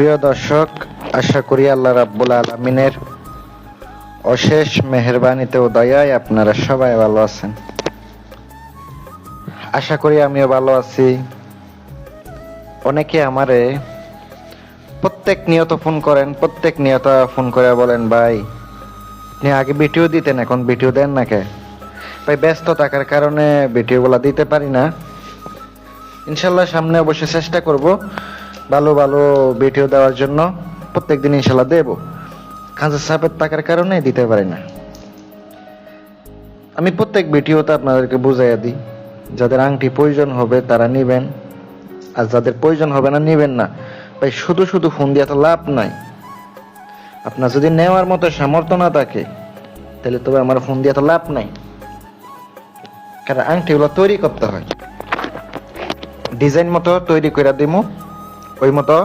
প্রিয় দর্শক, আশা করি আল্লাহ রাব্বুল আলমিনের অশেষ মেহরবানিতে ও দয়ায় আপনারা সবাই ভালো আছেন। আশা করি আমিও ভালো আছি। অনেকে আমারে প্রত্যেক নিয়ত ফোন করেন, প্রত্যেক নিয়ত ফোন করে বলেন, ভাই, আপনি আগে ভিডিও দিতেন, এখন ভিডিও দেন না কে? ভাই, ব্যস্ত থাকার কারণে ভিডিওগুলো দিতে পারি না। ইনশাল্লাহ সামনে অবশ্যই চেষ্টা করব। ভালো ভালো ভিডিও দেওয়ার জন্য প্রত্যেক দিন ইনশাল্লাহ দেব। কাজের চাপের থাকার কারণে দিতে পারি না। আমি প্রত্যেক ভিডিওতে আপনাদেরকে বুঝাইয়া দিই, যাদের আংটি প্রয়োজন হবে তারা নিবেন, আর যাদের প্রয়োজন হবে না নিবেন না। ভাই, শুধু শুধু ফোন দিয়ে তো লাভ নাই। আপনার যদি নেওয়ার মতো সামর্থ্য না থাকে, তাহলে তবে আমার ফোন দিয়ে তো লাভ নাই। কারণ আংটিগুলো তৈরি করতে হয়। ডিজাইন মতো তৈরি করে দিব ওই মতো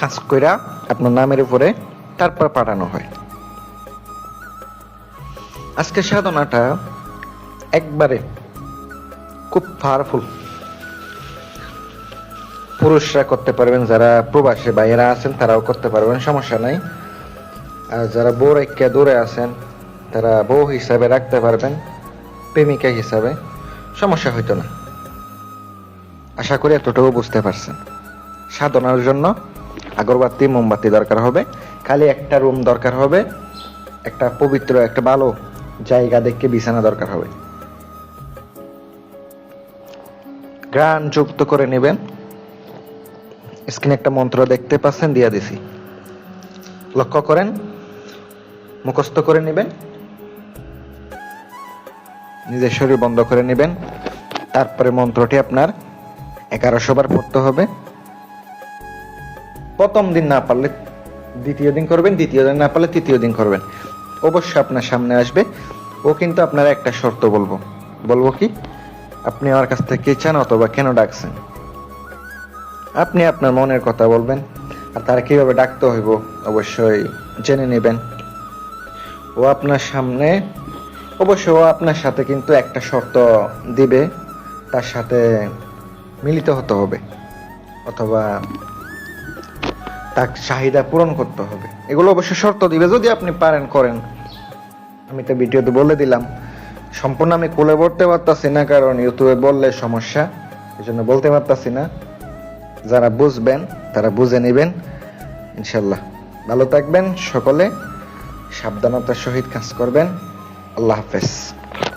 কাজ কইরা আপনার নামের উপরে তারপর পাঠানো হয়। আজকে সাধনাটা একবারে খুব পাওয়ারফুল পুরুষরা করতে পারবেন, যারা প্রবাসী ভাইয়েরা আছেন তারাও করতে পারবেন, সমস্যা নাই। আর যারা বউ রেখে দূরে আছেন, তারা বউ হিসাবে রাখতে পারবেন, প্রেমিকা হিসাবে, সমস্যা হইতো না। আশা করি এতটুকু বুঝতে পারছেন। সাধনার জন্য আগরবাতি, মোমবাতি দরকার হবে। খালি একটা রুম দরকার হবে। একটা পবিত্র, একটা ভালো জায়গা দেখে বিছানা দরকার হবে। গ্রান যুক্ত করে নেবেন। স্ক্রিনে একটা মন্ত্র দেখতে পাচ্ছেন, দিয়া দিছি। লক্ষ্য করেন, মুখস্থ করে নেবেন। নিজের শরীর বন্ধ করে নেবেন। তারপরে মন্ত্রটি আপনার এগারোশো বার পড়তে হবে। প্রথম দিন না পারলে দ্বিতীয় দিন করবেন, দ্বিতীয় দিন না পারলে তৃতীয় দিন করবেন। অবশ্যই আপনার সামনে আসবে। ও কিন্তু আপনার একটা শর্ত বলব। বলব কি? আপনি আমার কাছ থেকে চান অথবা কেন ডাকছেন? আপনি আপনার মনের কথা বলবেন। আর তারা কীভাবে ডাকতে হইব অবশ্যই জেনে নেবেন। ও আপনার সামনে, অবশ্যই ও আপনার সাথে কিন্তু একটা শর্ত দিবে। তার সাথে মিলিত হতে হবে, অথবা তার চাহিদা পূরণ করতে হবে। এগুলো অবশ্য শর্ত দিবে, যদি আপনি পারেন, করেন। আমি তো ভিডিওতে বলে দিলাম, সম্পূর্ণ আমি কোলে পড়তে পারতাছি না, কারণ ইউটিউবে বললে সমস্যা এই জন্য বলতে পারতাছি না। যারা বুঝবেন, তারা বুঝে নেবেন। ইনশাল্লাহ ভালো থাকবেন সকলে, সাবধানতার সহিত কাজ করবেন। আল্লাহ হাফেজ।